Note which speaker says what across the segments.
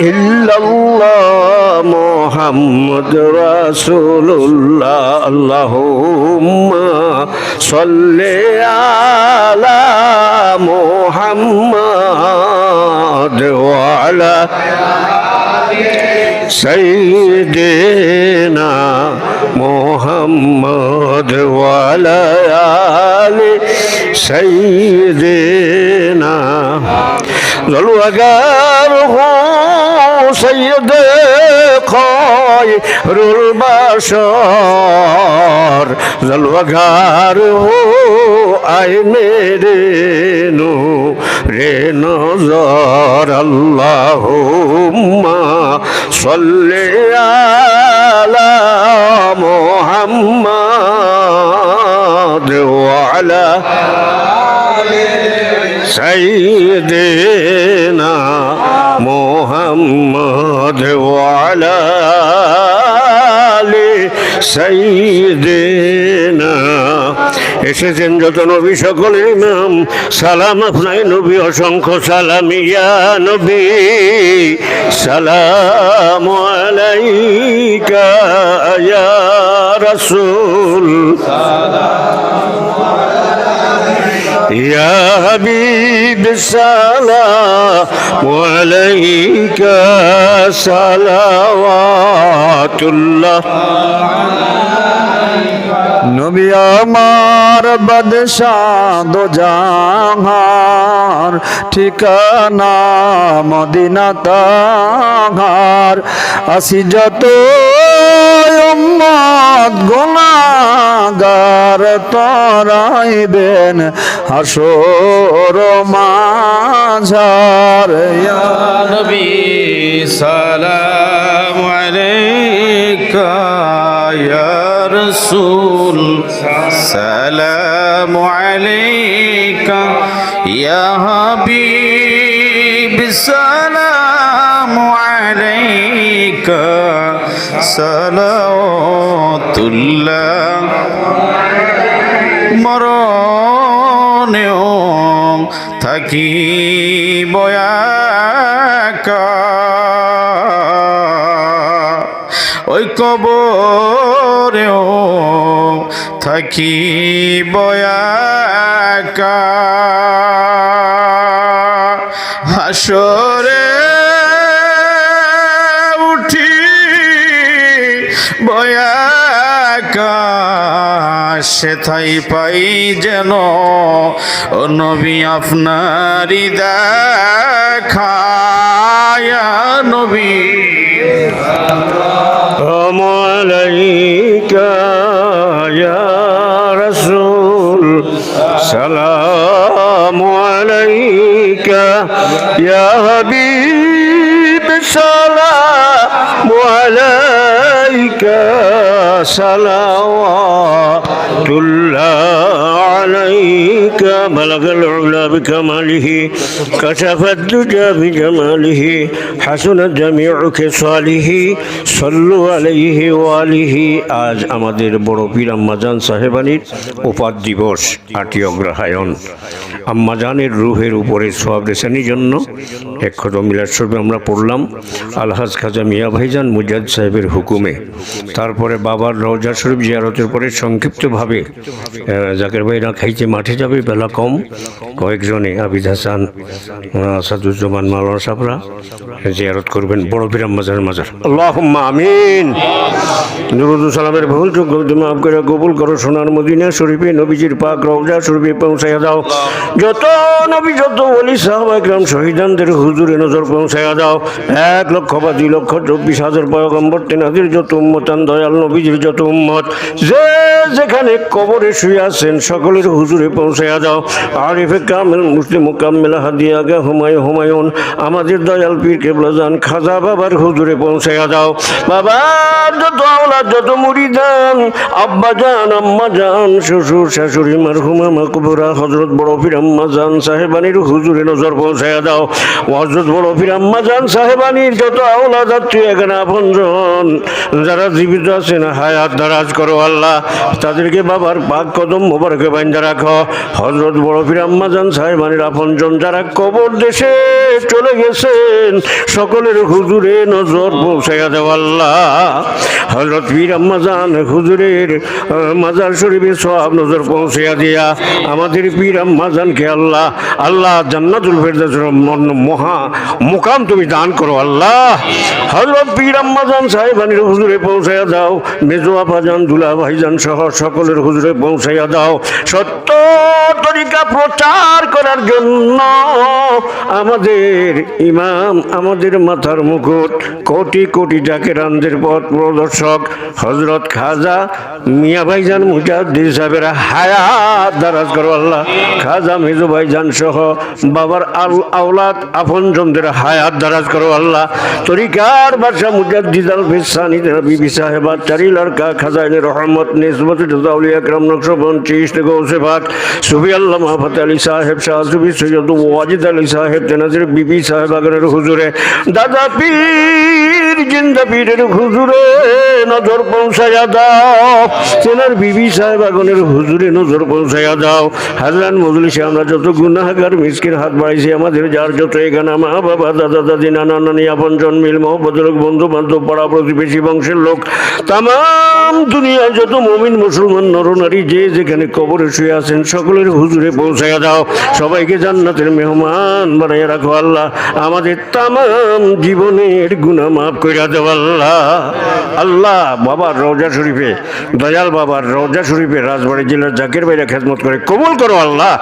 Speaker 1: ইল্লাল্লাহ মোহাম্মদ রাসূলুল্লাহ। আল্লাহুম্মা সাল্লি আলা মোহাম্মদ ওয়া আলা সাইয়্যিদিনা মোহাম্মদ ওয়া আলা আলি সাইয়্যিদিনা। জলওয়াগা খয়রুল বাসর, জলবাঘার ও আইনে রে নো রে নজর আল্লাহ সল্লে আলা মোহাম্মদ ওয়ালা সাইয়েদে সাইদেনা এসেছেন যত নবী সকলের ইমাম। সালাম আপনায় নবী, অসংখ্য সালাম। ইয়া নবী, সালাম আলাইকা, ইয়া রাসূল। সালাম يا حبيب السلام عليك صلوات الله
Speaker 2: নবী আমার বাদশাহ দো জাহার ঠিকানা মদিনা তাহার আসি যত উম্মত গুনাহগার তরাইবেন হাসর মাঝার ইয়া
Speaker 3: নবী সালাম আলাইকা ইয়া রাসূল, সালাম আলাইকা ইয়া হাবিব, সালাম আলাইকা, সালাওয়াতুল্লাহ। মরণেও থাকি বয়াকা ওই কবরেও থাকি বয়াকা হাসরে উঠি বয়াকা সেথাই পাই যেন, ও নবী আপনারি দেখায়া নবী।
Speaker 1: আমালাইকা ইয়া রাসূল। সালাম আলাইকা ইয়া হাবিব। সালাম صلوات الله عليك بلغ العلا بكماله كشف الدجى بجماله حسنت جميع خصاله صلوا عليه وآله আজ আমাদের বড় পীর আম্মাজান সাহেবানির উপাদ দিবস আটই অগ্রহায়ণ আম্মাজানের রুহের উপরে সব রেশানির জন্য এক খতম মিলাদ শরীফ আমরা পড়লাম আলহাজ খাজা মিয়া ভাইজান মুজাদ সাহেবের হুকুমে তারপরে বাবার রওজা শরীফ জিয়ারতের পরে সংক্ষিপ্তভাবে আহ, জাকের ভাইরা খাইতে মাঠে যাবে বেলা কম কয়েকজনে আবিদ হাসান আহ, আসাদুজ্জামান মাওলানা সাহরা জিয়ারত করবেন বড় পীর আম্মাজানের মাজার। আল্লাহ আমিন। নুরুদ সালামের ভুল মাফ করে করো সোনার মদিনা শরীফে নবীজির পাক রওজা শরীফে পৌঁছাইয়া দাও। যত নবী যত বলি সাহাবা একরাম শহীদানদের হুজুরে নজর পৌঁছাইয়া দাও। এক লক্ষ বা দুই লক্ষ চব্বিশ হাজার পয়গম্বর তেনাদের যত উম্মতান দয়াল নবীজির যত উম্মত যে যেখানে কবরে শুয়ে আছেন সকলের হুজুরে পৌঁছাইয়া দাও। আরিফে কামেল মুসলিম মুকাম্মেল হাদিয়া গা হুমায়ুন হুমায়ুন। আমাদের দয়াল পীর কেবলা যান খাজা বাবার হুজুরে পৌঁছাইয়া যাও বাবা, যত আওলাদ, যত মুরিদান, আব্বা যান আম্মা যান শ্বশুর, শাশুড়ি, মারহুমা মাকবুরা হজরত বড় পীর আম্মা যান সাহেবানির হুজুরে নজর পৌঁছাইয়া দাও। হজরত বড় পীর আম্মা যান সাহেবানির যত আওলাদ, আত্মীয়, এখানে আপনজন, যারা জীবিত আছেন, হায়াত দারাজ করো আল্লাহ। তাদেরকে বাবার পাক কদম মোবারকে বাইন্দা রাখো। হজরত বড় পীর আম্মা যান সাহেবানির আপনজন যারা কবর দেশে চলে গেছেন, সকলের হুজুরে নজর পৌঁছাইয়া দেও আল্লাহ হজরত পীর আম্মা যান হুজুরের মাজার শরীফে সব নজর পৌঁছাইয়া দিয়া আমাদের পীর আম্মা জানকে আল্লাহ আল্লাহ জান্নাতুল ফেরদাউসের মন- মহা মুকাম তুমি দান করো আল্লাহ। হজরত পীর আম্মা জান সাহেবানির হুজুরে পৌঁছাইয়া দাও, মেজো আপা যান দুলা ভাইজান সহ সকলের হুজুরে পৌঁছাইয়া দাও। সত্য তরিকা প্রচার করার জন্য আমাদের ইমাম, আমাদের মাথার মুকুট, কোটি কোটি জাকেরানদের পথ প্রদর্শক হজরত খাজা মিয়া ভাইজান মুজাদ্দিদ সাহেবের হায়াত দারাজ করো আল্লাহ। খাজা মেজু ভাইজান সহ বাবার আল আওলাদ আপনজনদের হায়াত দারাজ করো আল্লাহ। তরিকার বাদশা মুজাদ্দিদ আল বিবি সাহেবা চারি লড়কা খাজাইনে রহমত, নিসবত দাউলি আকরাম নকশবন্দ চিস্ত গৌসে পাক সুবি আল্লাহ মাহফত আলী সাহেব শাহ সুবি সৈয়দ ওয়াজিদ আলী সাহেব তেনাজির বিবি সাহেব আগরের হুজুরে দাদা পীর জিন্দা পীরের হুজুরে নজর পৌঁছাইয়া দাও। তেনার বিবি সাহেব আগনের হুজুরে নজর পৌঁছাইয়া দাও। হাজরান মজলিসে আমরা যত গুনাহগার মিসকির হাত বাড়াইছি, আমাদের যার যত এখানে মা, বাবা, দাদা, দাদি, নানা, নানি, আপন জন্মিল মহব্বতের বন্ধু বান্ধব পাড়া প্রতিবেশী, বংশের লোক তাম দুনিয়ায় যত মমিন, মুসলমান, নরনারী, যে যেখানে কবরে শুয়ে আছেন, সকলের হুজুরে পৌঁছাইয়া দাও। সবাইকে জান্নাতের মেহমান বানাইয়া রাখো আল্লাহ। আমাদের তাম জীবনের গুণা মাফ কইরা দেও আল্লাহ। আল্লাহ বাবার রওজা শরীফে, দয়াল বাবার রওজা শরীফে রাজবাড়ি জেলার জাকের ভাইরা খেদমত করে কবুল করো আল্লাহ।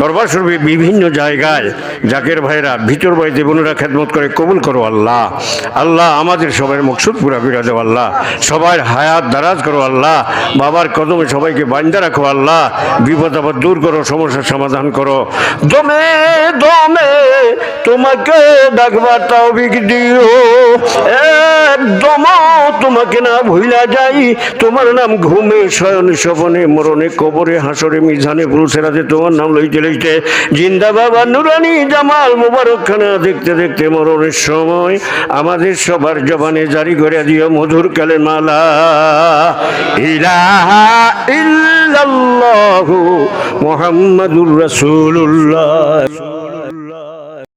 Speaker 1: দরবার শরীফে বিভিন্ন জায়গায় জাকের ভাইরা, ভিতর বাড়িতে বোনেরা খেদমত করে কবুল করো আল্লাহ। আল্লাহ আমাদের সবার মকসুদ পুরা ফিরা দেও আল্লাহ। সবার হায়াত দারাজ করো আল্লাহ। বাবার কদমে সবাইকে বান্দা রাখো আল্লাহ। বিপদ আপদ দূর করো, সমস্যার সমাধান করো। দমে দমে তোমাকে ডাকবার তাও বিক দিও। একদম তোমাকে না ভুলা যাই। তোমার নাম ঘুমে শয়ন স্বপনে মরণে কবরে হাসরে মিজানে পুরুষেরাতে তোমার নাম লইতে লইতে। জিন্দা বাবা নুরানি, জামাল মুবারক খানা দেখতে দেখতে মরণের সময়। আমাদের সবার জবানে জারি করে দিও মধুর কালে মালা। ইলাহা ইল্লাল্লাহু মুহাম্মাদুর রাসূলুল্লাহ।